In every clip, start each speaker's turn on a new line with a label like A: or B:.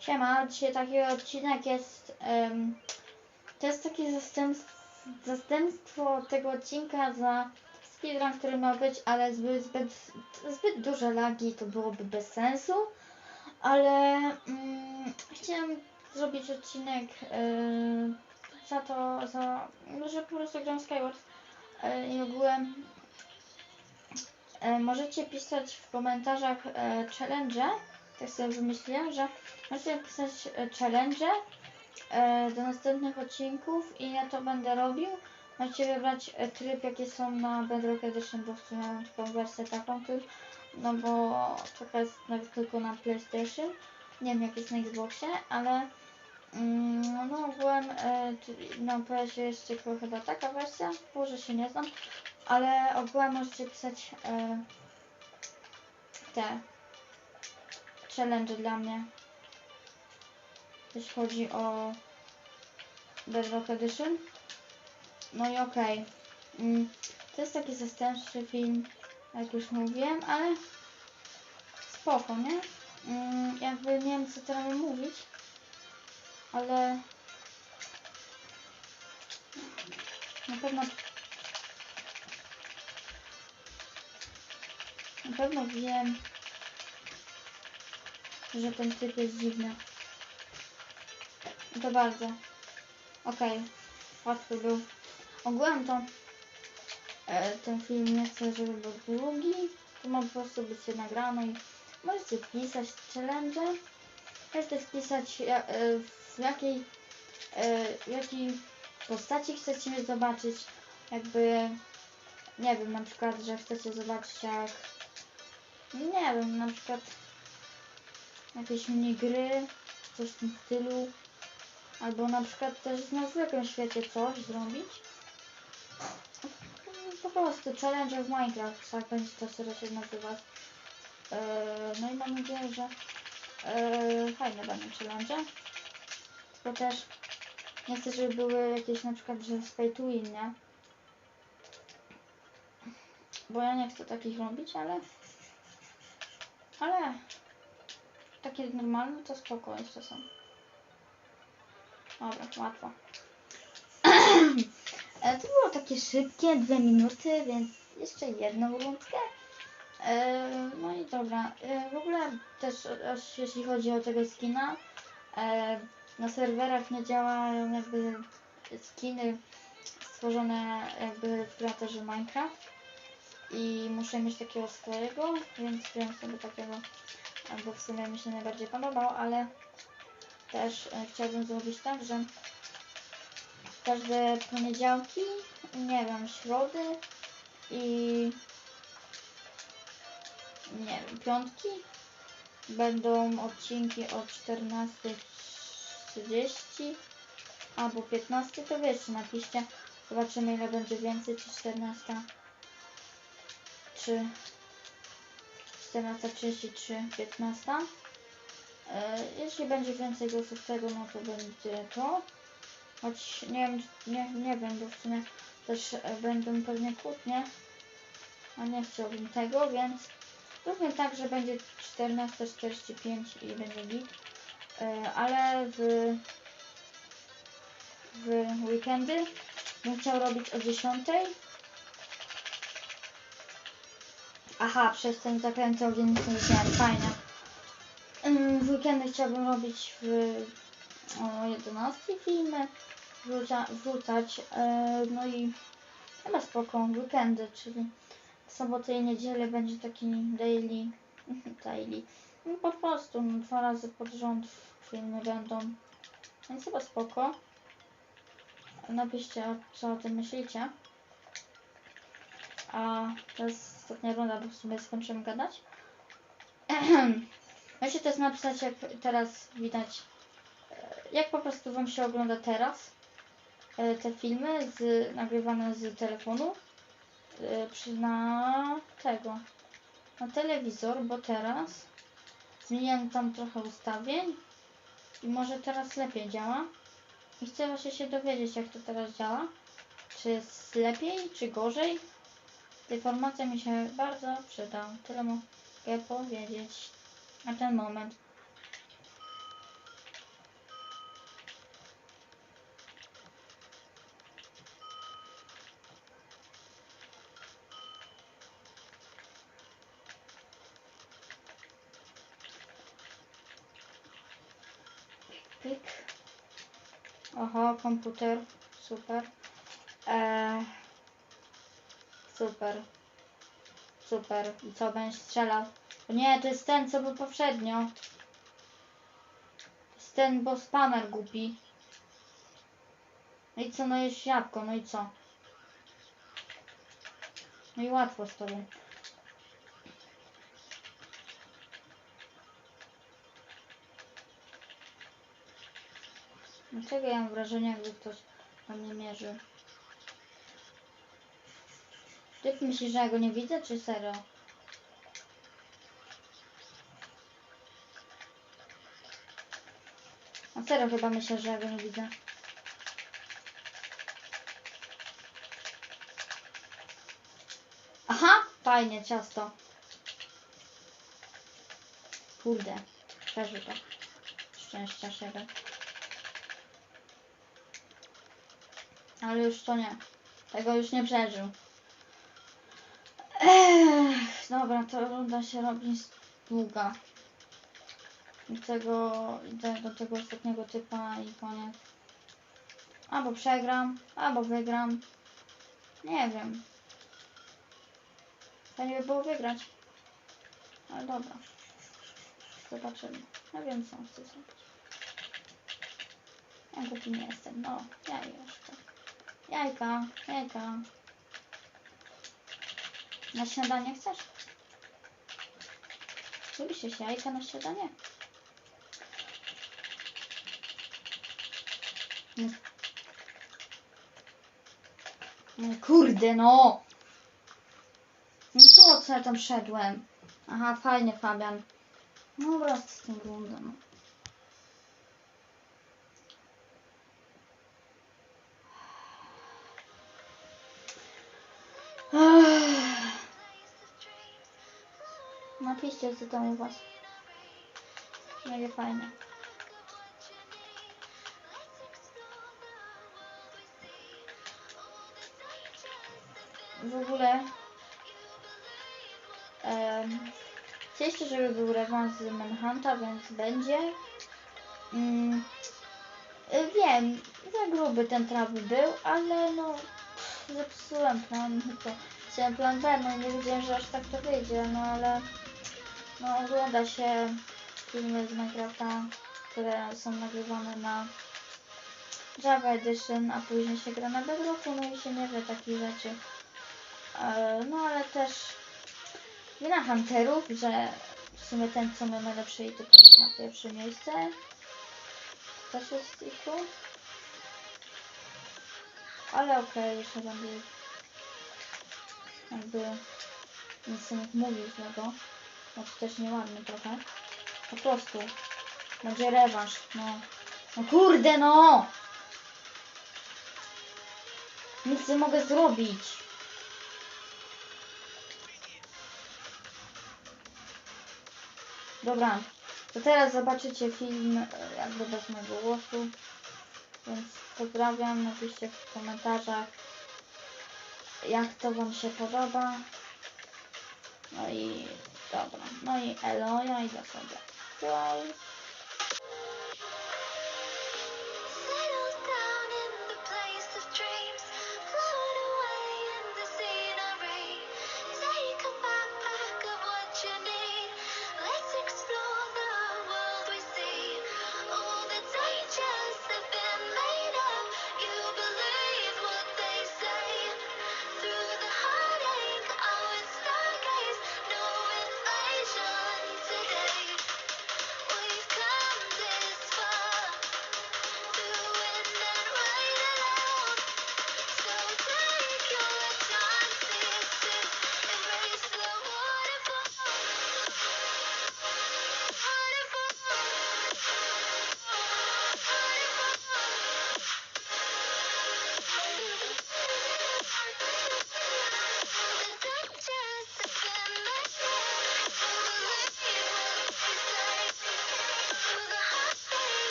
A: Siema, dzisiaj taki odcinek jest. em, to jest takie zastępstwo, zastępstwo tego odcinka za speedrun, który miał być, ale zbyt, zbyt, zbyt duże lagi, to byłoby bez sensu. Ale mm, chciałem zrobić odcinek em, za to, za, że po prostu gram Skyward e, i ogółem e, możecie pisać w komentarzach e, challenge, tak sobie wymyśliłem, że możecie pisać e, challenge e, do następnych odcinków i ja to będę robił. Możecie wybrać e, tryb, jakie są na Bedrock Edition, bo w sumie mam taką wersję taką, no bo taka jest nawet tylko na PlayStation. Nie wiem jak jest na Xboxie, ale mm, no ogółem na PS jest tylko chyba taka wersja, może się nie znam, ale ogółem możecie pisać te challenge dla mnie. Jeśli chodzi o Bedrock Edition. No i okej. Mm, To jest taki zastępczy film, jak już mówiłem, ale spoko, nie? Mm, Jakby nie wiem co teraz mówić, ale na pewno na pewno wiem, że ten typ jest dziwny. To bardzo. Okej, łatwy był. Ogółem to e, ten film nie chcę, żeby był długi. To ma po prostu być się nagrany i możecie pisać challenge. Możecie wpisać ja- e, w jakiej e, jakiej postaci chcecie mnie zobaczyć. Jakby nie wiem, na przykład, że chcecie zobaczyć jak nie wiem, na przykład jakieś minigry, coś w tym stylu. Albo na przykład też na zwykłym świecie coś zrobić. Po prostu challenge w Minecraft, tak będzie to sobie się nazywać. Eee, no i mam nadzieję, że eee, fajne będą challenge. Tylko też nie chcę, żeby były jakieś na przykład, że win, nie? Bo ja nie chcę takich robić, ale ale takie normalne to spoko jeszcze są. Dobra, łatwo. E, to było takie szybkie, dwie minuty, więc jeszcze jedną rundkę. E, no i dobra. E, w ogóle też jeśli chodzi o tego skina, na serwerach nie działają jakby skiny stworzone jakby w kreatorze Minecraft i muszę mieć takiego swojego, więc wziąłem sobie takiego, albo w sumie mi się najbardziej podobał, ale też e, chciałabym zrobić tak, że każde poniedziałki, nie wiem, środy i nie wiem, piątki będą odcinki o 14.30 albo 15, to wiecie, napiszcie, zobaczymy ile będzie więcej, czy 14 czy 14.33, 15. E, Jeśli będzie więcej głosów tego, no to będzie to. Choć nie wiem, nie, nie wiem, bo w sumie też e, będą pewnie kłótnie. A nie chciałbym tego, więc róbmy tak, że będzie 14.45 i będzie git. E, Ale w, w weekendy bym chciał robić o 10.00. Aha, przez ten ogień nic nie widziałem, fajnie. Ym, W weekendy chciałbym robić w, o 11 filmy, wrzuca, wrzucać, e, no i chyba spoko, weekendy, czyli w sobotę i niedzielę będzie taki daily, daily, no po prostu no, dwa razy pod rząd filmy będą, więc chyba spoko. Napiszcie, co o tym myślicie. A to jest ostatnia runda, bo w sumie skończymy gadać. Możecie też napisać, jak teraz widać, e, jak po prostu Wam się ogląda teraz e, te filmy z, nagrywane z telefonu e, przy, na tego, na telewizor, bo teraz zmieniłem tam trochę ustawień i może teraz lepiej działa. I chcę właśnie się dowiedzieć, jak to teraz działa. Czy jest lepiej, czy gorzej. Informacja mi się bardzo przyda. Tyle mogę powiedzieć na ten moment. Pyk. Oho, komputer. Super. Eee super. Super. I co, będziesz strzelał? O nie, to jest ten, co był poprzednio. To jest ten, bo spamer głupi. No i co, no jest jabłko, no i co? No i łatwo z tobą. Dlaczego ja mam wrażenie, jakby ktoś na mnie mierzy? Ty myślisz, że ja go nie widzę, czy serio? A serio chyba myślę, że ja go nie widzę. Aha! Fajnie, ciasto. Kurde. Przeżył to. Szczęścia siebie. Ale już to nie. Tego już nie przeżył. Ech, dobra, to runda się robi długa. I tego, idę do tego ostatniego typa i koniec. Albo przegram, albo wygram. Nie wiem. Fajnie by było wygrać. Ale dobra. Zobaczymy. Ja wiem co on chce zrobić. Ja głupi nie jestem. No, ja jeszcze. Jajka, jajka. Na śniadanie chcesz? Lubisz się jajka na śniadanie? Mm. Kurde no! No to co ja tam szedłem? Aha, fajnie Fabian. No wraz z tym rundą. Napiszcie co tam u was. Będzie fajnie. W ogóle em, chcieliście, żeby był rewans z Manhunta, więc będzie. Mm, y, wiem, za gruby ten trap był, ale no pff, zepsułem plan. To chciałem plan B, no nie wiedziałem, że aż tak to wyjdzie, no ale no ogląda się filmy z Minecrafta, które są nagrywane na Java Edition, a później się gra na Bedrocku, no i się nie wie takich rzeczy. E, No ale też wina Hunterów, że w sumie ten co miał najlepsze i to poszedł na pierwsze miejsce. Też jest ich tu. Ale okej, jeszcze będę jakby nic nie mówił złego. No to też nieładnie trochę. Po prostu. Będzie rewanż, no. No kurde no! Nic nie mogę zrobić. Dobra, to teraz zobaczycie film e, jakby bez mojego głosu. Więc pozdrawiam, napiszcie w komentarzach jak to wam się podoba. No i dobra, no i elo, ja idę sobie.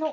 B: Kurde,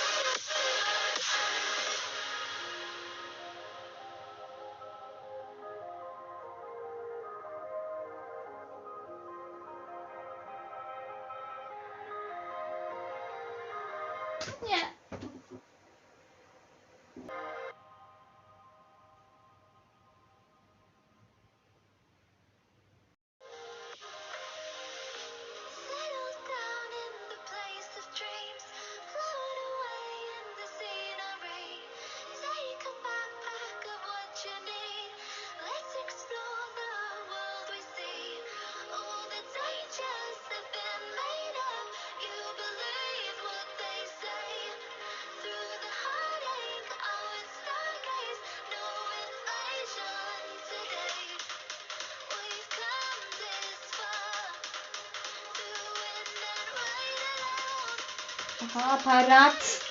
B: Aha, aparat.